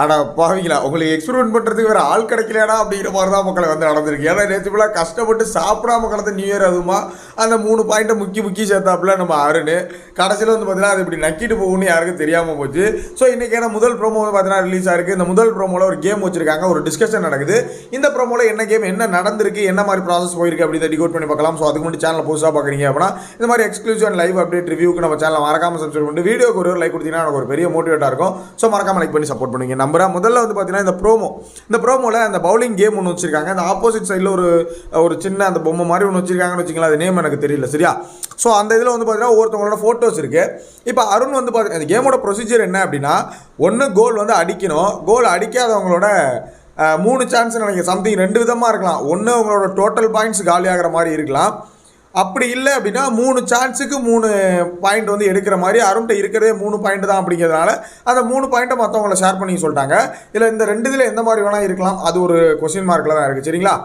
ஆனால் பாவீங்களா? உங்களுக்கு எக்ஸ்பெரிமெண்ட் பண்ணுறதுக்கு வேறு ஆள் கிடைக்கலையாடா அப்படிங்கிற மாதிரி தான் மக்களை வந்து நடந்திருக்கு. ஏன்னா நேற்று ஃபுல்லாக கஷ்டப்பட்டு சாப்பிடாம கடந்த நியூ இயர் அதுமா அந்த மூணு பாயிண்ட்டை முக்கி முக்கி சேர்த்தாப்புல நம்ம அருண். கடைசியில் வந்து பார்த்தீங்கன்னா அது இப்படி நக்கிட்டு போகும்னு யாருக்கும் தெரியாமல் போச்சு. ஸோ இன்றைக்கி ஏன்னா முதல் ப்ரோமோ வந்து பார்த்தீங்கன்னா ரிலீஸ் ஆயிருக்கு இந்த முதல் ப்ரோமோவில் ஒரு கேம் வச்சிருக்காங்க. ஒரு டிஸ்கஷன் நடக்குது. இந்த ப்ரோமோவில் என்ன கேம் என்ன நடந்திருக்கு என்ன மாதிரி ப்ராசஸ் போயிருக்கு அப்படின்னு டிகோட் பண்ணி பார்க்கலாம். ஸோ அதுக்கு முன்னாடி சேனல் புதுசாக பார்க்குறீங்க அப்படின்னா இந்த மாதிரி எக்ஸ்க்ளூசிவ் அண்ட் லைவ் அப்டேட் ரிவ்யூக்கு நம்ம சேனல் மறக்காமல் சப்ஸ்கிரைப் பண்ணிட்டு வீடியோக்கு ஒரு லைக் கொடுத்தீங்கன்னா எனக்கு ஒரு பெரிய மோட்டிவேட்டாக இருக்கும். ஸோ மறக்காமல் லைக் பண்ணி சப்போர்ட் பண்ணுங்க. நம்பரா முதல்ல வந்து பார்த்தீங்கன்னா இந்த ப்ரோமோ இந்த ப்ரோமோவில் அந்த பவுலிங் கேம் ஒன்று வச்சுருக்காங்க. அந்த ஆப்போசிட் சைடில் ஒரு ஒரு சின்ன அந்த பொம்மை மாதிரி ஒன்று வச்சுருக்காங்கன்னு வச்சுக்கலாம் அது நேம் எனக்கு தெரியல. சரியா? ஸோ அந்த இதில் வந்து பார்த்தீங்கன்னா ஒவ்வொருத்தவங்களோட ஃபோட்டோஸ் இருக்குது இப்போ அருண் வந்து பார்த்தீங்கன்னா அந்த கேமோட ப்ரொசீஜர் என்ன அப்படின்னா ஒன்று கோல் வந்து அடிக்கணும். கோல் அடிக்காதவங்களோட மூணு சான்ஸ் நினைக்க சம்திங் ரெண்டு விதமாக இருக்கலாம். ஒன்று அவங்களோட டோட்டல் பாயிண்ட்ஸ் காலியாகிற மாதிரி இருக்கலாம். அப்படி இல்லை அப்படின்னா மூணு சான்ஸுக்கு மூணு பாயிண்ட் வந்து எடுக்கிற மாதிரி அருண்கிட்ட இருக்கிறதே மூணு பாயிண்ட் தான் அப்படிங்கிறதுனால அந்த மூணு பாயிண்ட்டை மற்றவங்கள ஷேர் பண்ணி சொல்லிட்டாங்க. இல்லை இந்த ரெண்டு இதில் எந்த மாதிரி வேணால் இருக்கலாம். அது ஒரு கொஸ்டின் மார்க்கில் தான் இருக்குது சரிங்களா?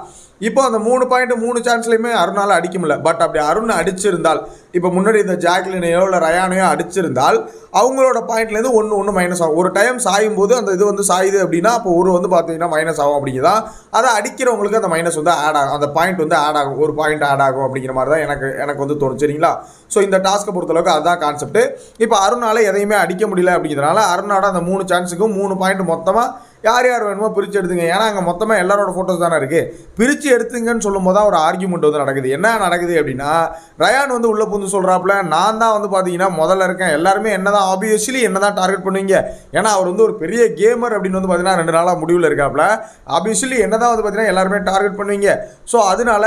இப்போ அந்த மூணு பாயிண்ட் மூணு சான்ஸ்லையுமே அருணால் அடிக்க முடியல. பட் அப்படி அருண் அடிச்சிருந்தால் இப்போ முன்னாடி இந்த ஜாக்லினையோ இல்லை ரயானையோ அடிச்சிருந்தால் அவங்களோட பாயிண்ட்லேருந்து ஒன்று ஒன்று மைனஸ் ஆகும். ஒரு டைம் சாயும் போது அந்த இது வந்து சாயுது அப்படின்னா அப்போ ஒரு வந்து பார்த்தீங்கன்னா மைனஸ் ஆகும் அப்படிங்கிறதா அதை அடிக்கிறவங்களுக்கு அந்த மைனஸ் வந்து ஆட் ஆகும். அந்த பாயிண்ட் வந்து ஆட் ஆகும். ஒரு பாயிண்ட் ஆட் ஆகும் அப்படிங்கிற மாதிரி தான் எனக்கு எனக்கு வந்து தோணும் சரிங்களா? ஸோ இந்த டாஸ்க்கை பொறுத்தளவுக்கு அதுதான் கான்செப்ட் இப்போ அருணால் எதையுமே அடிக்க முடியல அப்படிங்கிறதுனால அருணாட அந்த மூணு சான்ஸுக்கும் மூணு பாயிண்ட் மொத்தமாக யார் யார் வேணுமோ பிரித்து எடுத்துங்க. ஏன்னா அங்கே மொத்தமாக எல்லாரோட ஃபோட்டோஸ் தானே இருக்குது பிரித்து எடுத்துங்கன்னு சொல்லும் போது தான் ஒரு ஆர்கியூமெண்ட் வந்து நடக்குது. என்ன நடக்குது அப்படின்னா ரயான் வந்து உள்ளே புந்து சொல்கிறாப்புல நான் தான் வந்து பார்த்தீங்கன்னா முதல்ல இருக்கேன். எல்லாருமே என்ன தான் ஆப்வியஸ்லி என்ன தான் டார்கெட் பண்ணுவீங்க ஏன்னா அவர் வந்து ஒரு பெரிய கேமர் அப்படின்னு வந்து பார்த்தீங்கன்னா ரெண்டு நாளாக முடிவில் இருக்காப்புல. ஆப்வியஸ்லி என்ன தான் வந்து பார்த்தீங்கன்னா எல்லாருமே டார்கெட் பண்ணுவீங்க. ஸோ அதனால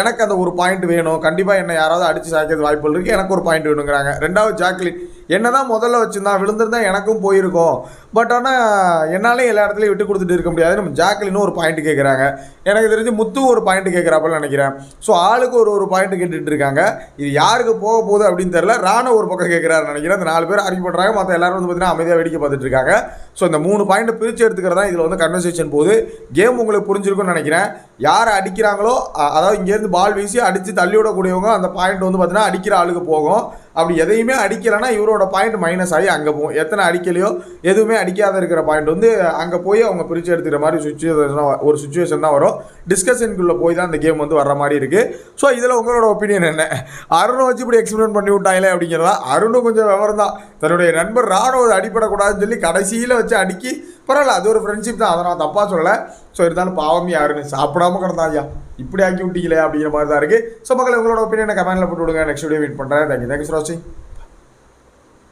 எனக்கு அந்த ஒரு பாயிண்ட் வேணும். கண்டிப்பாக என்ன யாராவது அடித்து சாய்க்கிறது வாய்ப்புகள் இருக்குது எனக்கு ஒரு பாயிண்ட் வேணுங்கிறாங்க. ரெண்டாவது ஜாக்லின் என்ன தான் முதல்ல வச்சுருந்தா விழுந்திருந்தா எனக்கும் போயிருக்கும். பட் ஆனால் என்னாலே எல்லா இடத்துலையும் விட்டு கொடுத்துட்டு இருக்க முடியாது நம்ம ஜாக்லினும் ஒரு பாயிண்ட் கேட்குறாங்க எனக்கு தெரிஞ்சு முத்து ஒரு பாயிண்ட் கேட்குறாப்புல நினைக்கிறேன். ஸோ ஆளுக்கு ஒரு ஒரு பாயிண்ட் கேட்டுட்டு இருக்காங்க. இது யாருக்கு போக போகுது அப்படின்னு தெரில ராணா ஒரு பக்கம் கேட்குறாரு நினைக்கிறேன். அந்த நாலு பேர் அறிவு பண்ணுறாங்க மற்ற எல்லாரும் வந்து பார்த்தீங்கன்னா அமைதியாக வேடிக்கை பார்த்துட்டு இருக்காங்க. ஸோ இந்த மூணு பாயிண்ட் பிரித்து எடுத்துக்கிறதா இதில் வந்து கன்வர்சேஷன் போகுது. கேம் உங்களுக்கு புரிஞ்சிருக்கும்னு நினைக்கிறேன். யார் அடிக்கிறாங்களோ அதாவது இங்கேருந்து பால் வீசி அடித்து தள்ளி விடக்கூடியவங்க அந்த பாயிண்ட் வந்து பார்த்தீங்கன்னா அடிக்கிற ஆளுக்கு போகும். அப்படி எதையுமே அடிக்கலைன்னா இவரோட பாயிண்ட் மைனஸ் ஆகி அங்கே போகும் எத்தனை அடிக்கலையோ எதுவுமே அடிக்காத இருக்கிற பாயிண்ட் வந்து அங்கே போய் அவங்க பிரித்து எடுத்துக்கிற மாதிரி சுச்சுவேஷன் ஒரு சுச்சுவேஷன் தான் வரும். டிஸ்கஷனுக்குள்ளே போய் தான் அந்த கேம் வந்து வர்ற மாதிரி இருக்குது ஸோ இதில் உங்களோட ஒப்பீனியன் என்ன? அருணை வச்சு இப்படி எக்ஸ்பிளைன் பண்ணி விட்டாங்களே அப்படிங்கிறதா? அருணும் கொஞ்சம் விவரம் தான். தன்னுடைய நண்பர் ராணுவ அடிப்படக்கூடாதுன்னு சொல்லி கடைசியில் வச்சு அடுக்கி பரவாயில்ல அது ஒரு ஃப்ரெண்ட்ஷிப் தான். அதை நான் தப்பாக சொல்லலை. ஸோ இருந்தாலும் பாவம் யாருன்னு சாப்பிடாம கிடந்தா ஐயா இப்படி ஆக்கி விட்டீங்களே அப்படிங்கிற மாதிரி தான் இருக்குது ஸோ மக்கள் உங்களோட ஒப்பீனியனை கமெண்ட்டில் போட்டு விடுங்க. நெக்ஸ்ட் வீடியோ வெயிட் பண்ணுறேன் thank you thank you for வாட்சிங்